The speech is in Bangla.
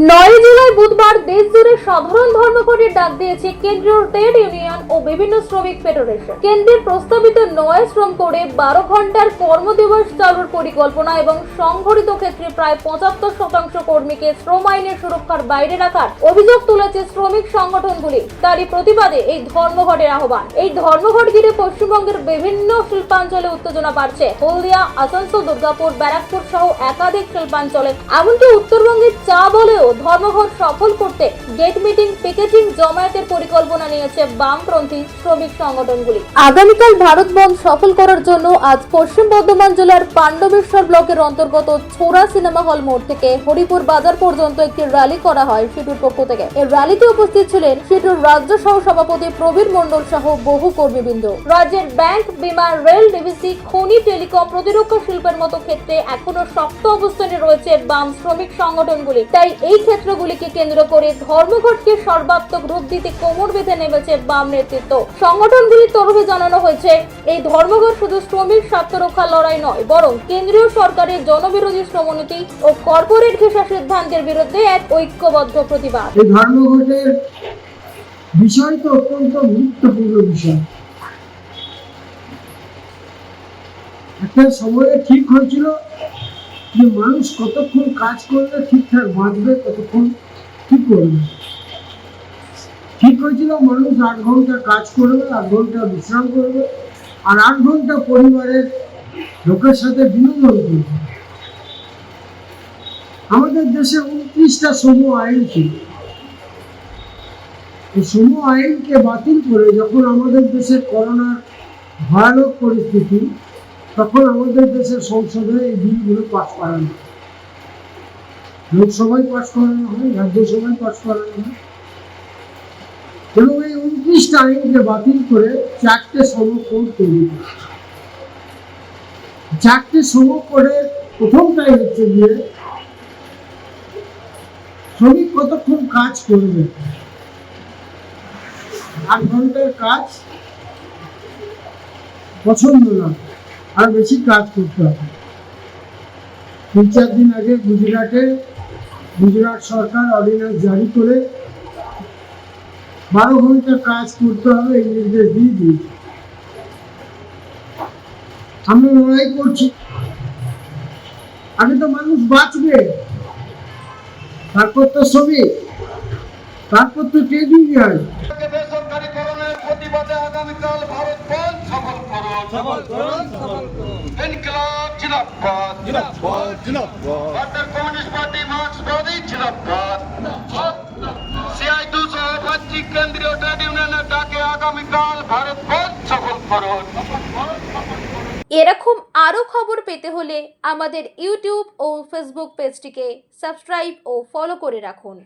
নয় জুলাই বুধবার দেশ জুড়ে সাধারণ ধর্মঘটের ডাক দিয়েছে কেন্দ্রীয় ট্রেড ইউনিয়ন ও বিভিন্ন শ্রমিক ফেডারেশন। কেন্দ্রের প্রস্তাবিত নয় শ্রম করে বারো ঘণ্টার কর্মদিবস চালুর পরিকল্পনা এবং সংঘটিত ক্ষেত্রে প্রায় পঁচাত্তর শতাংশ কর্মীকে শ্রম আইনের সুরক্ষার বাইরে রাখার অভিযোগ তুলেছে শ্রমিক সংগঠনগুলি। তারই প্রতিবাদে এই ধর্মঘটের আহ্বান। এই ধর্মঘট ঘিরে পশ্চিমবঙ্গের বিভিন্ন শিল্পাঞ্চলে উত্তেজনা বাড়ছে। হলদিয়া, আসানসোল, দুর্গাপুর, ব্যারাকপুর সহ একাধিক শিল্পাঞ্চলে। এমনকি উত্তরবঙ্গের চা বলেও ধর্মঘট সফল করতে গেট মিটিং পিকেটিং জমায়েতের পরিকল্পনা নিয়েছে বামপন্থী শ্রমিক সংগঠনগুলি। আগামীকাল ভারত বন্ধ সফল করার জন্য আজ পশ্চিম বর্ধমান জেলার পাণ্ডবেশ্বর ব্লকের অন্তর্গত ছোড়া সিনেমা হল মোড় থেকে হরিপুর বাজার পর্যন্ত একটি র্যালি করা হয় সিটুর পক্ষ থেকে। এই র্যালিতে উপস্থিত ছিলেন সিটুর রাজ্য সহ সভাপতি প্রবীর মণ্ডল সহ বহু কর্মীবৃন্দ। রাজ্যের ব্যাংক, বিমা, রেল, ডিভিসি, খনি, টেলিকম প্রতিরক্ষা শিল্পের মতো ক্ষেত্রে এখনও শক্ত অবস্থানে রয়েছে বাম শ্রমিক সংগঠনগুলি। তাই এই ক্ষেত্রগুলিকে কেন্দ্র করে ধর্মঘটকে সর্বাত্মক রূপ দিতে কোমর বেঁধে নেমেছে বাম নেতৃত্ব। সংগঠনগুলির তরফে জানানো হয়েছে, এই ধর্মঘট শুধু শ্রমিক স্বার্থ রক্ষার লড়াই নয়, বরং কেন্দ্রীয় সরকারের জনবিরোধী শ্রমনীতি ও কর্পোরেট ঘেঁষা সিদ্ধান্তের বিরুদ্ধে এক ঐক্যবদ্ধ প্রতিবাদ। এই ধর্মঘটের বিষয় তো অত্যন্ত গুরুত্বপূর্ণ বিষয়। একটা সময়ে ঠিক হয়েছিল যে মানুষ কতক্ষণ কাজ করলে ঠিকঠাক বাঁচবে কতক্ষণ কি করবে? ঠিক হয়েছিল মানুষ আট ঘণ্টা কাজ করবে, আট ঘণ্টা বিশ্রাম করবে, আর আট ঘণ্টা পরিবারের লোকের সাথে বিনোদন করবে। আমাদের দেশে উনত্রিশটা সমূহ আইন ছিল। এই সমূহ আইনকে বাতিল করে যখন আমাদের দেশে করোনার ভয়ানক পরিস্থিতি তখন আমাদের দেশের সংসদে এই বিলগুলো পাস করানো হয়। লোকসভায় পাস করানো হয় রাজ্যসভায় পাস করানো হয় এবং এই উনত্রিশটা আইনকে বাতিল করে চারটে সমকোড তৈরি করে। চারটে সমকোডের প্রথমটাই হচ্ছে গিয়ে শ্রমিক কতক্ষণ কাজ করবে? আট ঘণ্টার কাজ পছন্দ না। আর বেশি কাজ করতে হবে। তিন চার দিন আগে গুজরাটে গুজরাট সরকার অর্ডিন্যান্স জারি করে বারো ঘণ্টা কাজ করতে হবে এই নির্দেশ দিয়ে দিয়েছে। আমরা লড়াই করছি। আগে তো মানুষ বাঁচবে। তারপর তো শ্রমিক, তারপর তো ট্রেড ইউনিয়ন সফল করুন সফল করুন। ইনকলাব জিন্দাবাদ জিন্দাবাদ জিন্দাবাদ ভারতের কমিউনিস্ট পার্টি মার্ক্সবাদী জিন্দাবাদ সিআই টু সহ কেন্দ্রীয় ট্রেড ইউনিয়নের ডাকে আগামীকাল ভারত বন্ধ। সফল করুন। এরকম আরও খবর পেতে হলে আমাদের ইউটিউব ও ফেসবুক পেজটিকে সাবস্ক্রাইব ও ফলো করে রাখুন।